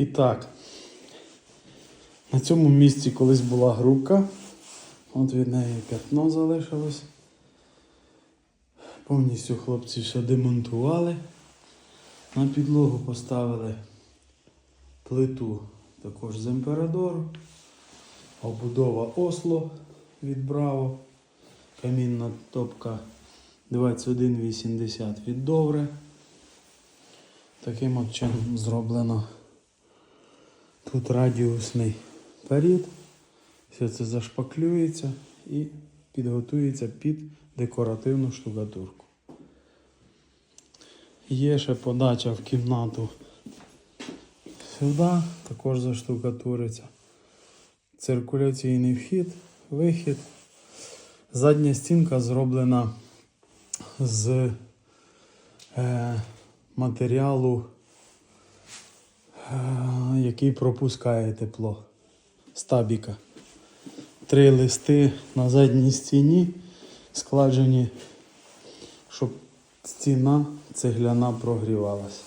І так, на цьому місці колись була грубка. От від неї п'ятно залишилось. Повністю хлопці все демонтували. На підлогу поставили плиту також з Емперадору. Обудова Осло від Браво. Камінна топка 2180 від Довре. Таким от чином зроблено тут радіусний перід. Все це зашпаклюється і підготується під декоративну штукатурку. Є ще подача в кімнату сюди, також заштукатуриться. Циркуляційний вхід, вихід. Задня стінка зроблена з е, матеріалу, е, який пропускає тепло. Стабіка. Три листи на задній стіні складжені, щоб стіна цегляна прогрівалася.